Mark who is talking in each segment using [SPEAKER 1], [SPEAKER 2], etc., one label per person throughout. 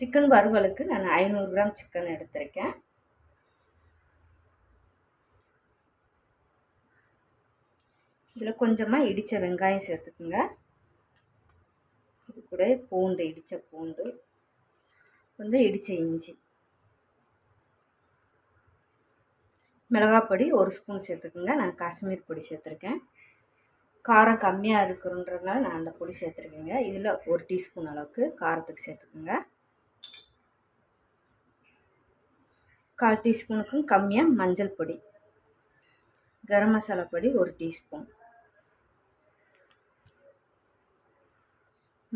[SPEAKER 1] Chicken வறுவலுக்கு நான் ஐநூறு gram chicken எடுத்திருக்கேன். இதில் கொஞ்சமாக இடித்த வெங்காயம் சேர்த்துக்குங்க. இது கூட பூண்டு இடித்த பூண்டு கொஞ்சம் இடித்த இஞ்சி. மிளகாப்பொடி ஒரு ஸ்பூன் சேர்த்துக்குங்க. நான் காஷ்மீர் பொடி சேர்த்துருக்கேன். காரம் கம்மியாக இருக்கிறன்றதுனால நான் அந்த பொடி சேர்த்துருக்கேங்க. இதில் ஒரு டீஸ்பூன் அளவுக்கு காரத்துக்கு சேர்த்துக்குங்க. கால் டீஸ்பூனுக்கும் கம்மியாக மஞ்சள் பொடி. கரம் மசாலா பொடி ஒரு டீஸ்பூன்.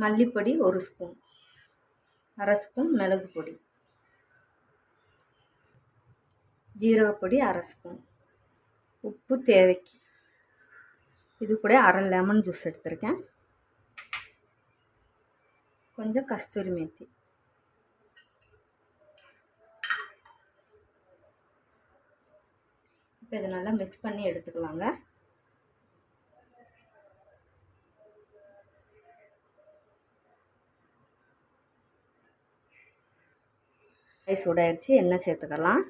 [SPEAKER 1] மல்லிப்பொடி ஒரு ஸ்பூன். அரை ஸ்பூன் மிளகு பொடி. ஜீரகப்பொடி அரை ஸ்பூன். உப்பு தேவைக்கு. இது கூட அரை லெமன் ஜூஸ் எடுத்திருக்கேன். கொஞ்சம் கஸ்தூரி மேத்தி. இப்போ இதை நல்லா மிக்ஸ் பண்ணி எடுத்துக்கலாங்க. சூடாயிடுச்சு எண்ணெய் சேர்த்துக்கலாம்.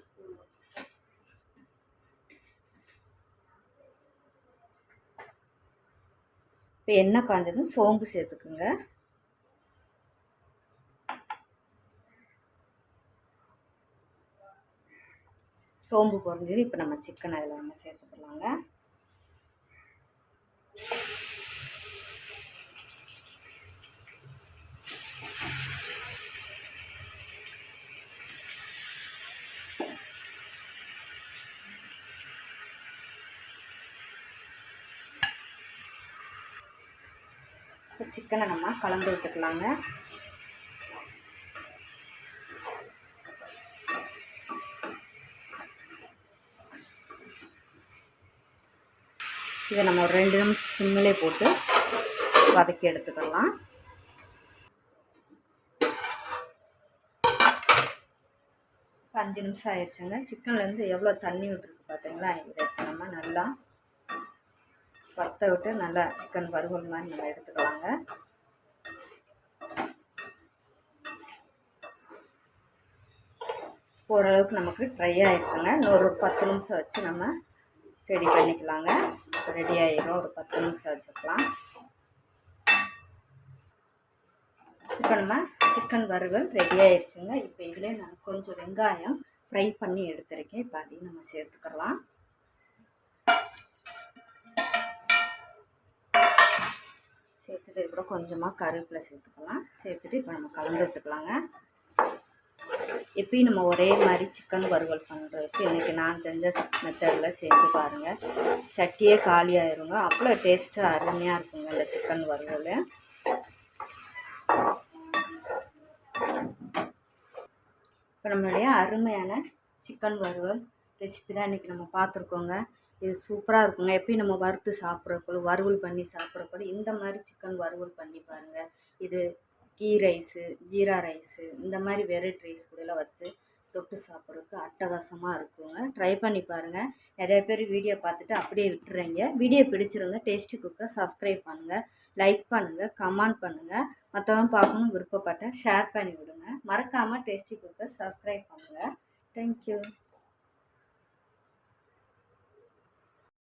[SPEAKER 1] இப்போ எண்ணெய் காஞ்சதும் சோம்பு சேர்த்துக்குங்க. சோம்பு பொறிஞ்சது இப்போ நம்ம சிக்கன் அதில் நம்ம சேர்த்துக்கலாங்க. சிக்கனை நம்ம கலந்து விட்டுக்கலாங்க. இதை நம்ம ஒரு ரெண்டு நிமிஷம் சிம்மிலே போட்டு வதக்கி எடுத்துக்கலாம். அஞ்சு நிமிஷம் ஆயிடுச்சுங்க. சிக்கன்லேருந்து எவ்வளோ தண்ணி விட்டுருக்கு பார்த்தீங்களா? இதை நம்ம நல்லா வறுத்த விட்டு நல்லா சிக்கன் வறுவல் மாதிரி நல்லா எடுத்துக்கலாங்க. ஓரளவுக்கு நமக்கு ட்ரை ஆகிடுச்சுங்க இன்னொரு பத்து நிமிஷம் வச்சு நம்ம ரெடி பண்ணிக்கலாங்க. ரெடி ஆகிடும் ஒரு பத்து நிமிஷம் வச்சுக்கலாம். இப்போ நம்ம சிக்கன் வறுவல் ரெடி ஆயிடுச்சுங்க இப்போ இதிலே நான் கொஞ்சம் வெங்காயம் ஃப்ரை பண்ணி எடுத்துருக்கேன். இப்போ அதையும் நம்ம சேர்த்துக்கலாம். சேர்த்துட்டு கூட கொஞ்சமாக கருவேப்பிலை சேர்த்துக்கலாம். சேர்த்துட்டு இப்போ நம்ம கலந்து எடுத்துக்கலாங்க எப்பயும் நம்ம ஒரே மாதிரி சிக்கன் வறுவல் பண்ணுறதுக்கு இன்றைக்கி நான் தெரிஞ்ச மெத்தடில் செஞ்சு பாருங்கள் சட்டியே காலியாயிருங்க அவ்வளோ டேஸ்ட்டு அருமையாக இருக்குங்க இந்த சிக்கன் வறுவல். இப்போ நம்மளுடைய அருமையான சிக்கன் வறுவல் ரெசிபி தான் இன்றைக்கி நம்ம பார்த்துருக்கோங்க. இது சூப்பராக இருக்குங்க. எப்பயும் நம்ம வறுத்து சாப்பிட்றப்போ வறுவல் பண்ணி சாப்பிட்றப்போ இந்த மாதிரி சிக்கன் வறுவல் பண்ணி பாருங்கள் இது கீ ரைஸு ஜீரா ரைஸு இந்த மாதிரி வெரைட்டி ரைஸ் கூடலாம் வச்சு தொட்டு சாப்பிட்றதுக்கு அட்டகாசமாக இருக்குங்க. ட்ரை பண்ணி பாருங்கள் நிறைய பேர் வீடியோ பார்த்துட்டு அப்படியே விட்டுறீங்க. வீடியோ பிடிச்சிருங்க டேஸ்டி குக்கை சப்ஸ்கிரைப் பண்ணுங்கள் லைக் பண்ணுங்கள் கமெண்ட் பண்ணுங்கள் மற்றவங்க பார்க்கணும் விருப்பப்பட்டேன் ஷேர் பண்ணி விடுங்க. மறக்காமல் டேஸ்டி குக்கை சப்ஸ்கிரைப் பண்ணுங்கள் தேங்க்யூ